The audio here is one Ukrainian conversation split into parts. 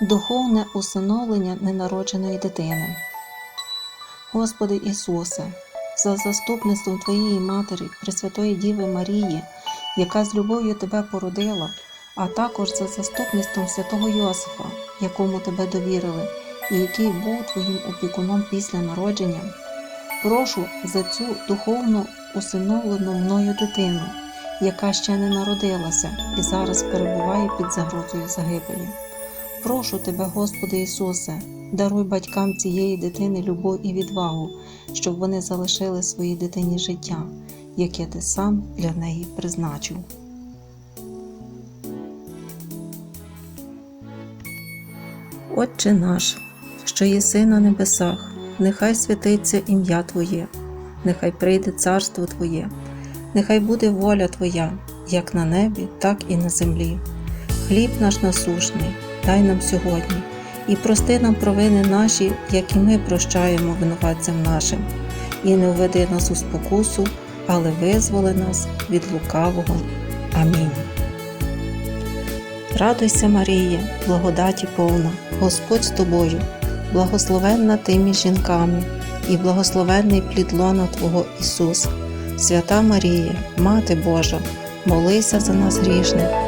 духовне усиновлення ненародженої дитини. Господи Ісусе, за заступництвом Твоєї Матері, Пресвятої Діви Марії, яка з любов'ю Тебе породила, а також за заступництвом святого Йосифа, якому Тебе довірили, і який був Твоїм опікуном після народження, прошу за цю духовно усиновлену мною дитину, яка ще не народилася і зараз перебуває під загрозою загибелі. Прошу Тебе, Господи Ісусе, даруй батькам цієї дитини любов і відвагу, щоб вони залишили своїй дитині життя, яке ти сам для неї призначив. Отче наш, що єси на небесах, нехай святиться ім'я Твоє, нехай прийде царство Твоє, нехай буде воля Твоя, як на небі, так і на землі. Хліб наш насушний, дай нам сьогодні, і прости нам провини наші, як і ми прощаємо винуватцям нашим, і не введи нас у спокусу, але визволи нас від лукавого. Амінь. Радуйся, Марія, благодаті повна, Господь з тобою, благословенна ти між жінками, і благословенний плід лона Твого Ісус. Свята Марія, Мати Божа, молися за нас грішних,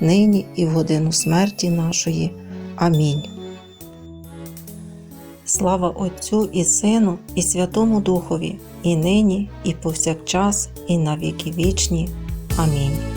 нині і в годину смерті нашої. Амінь. Слава Отцю і Сину, і Святому Духові, і нині, і повсякчас, і на віки вічні. Амінь.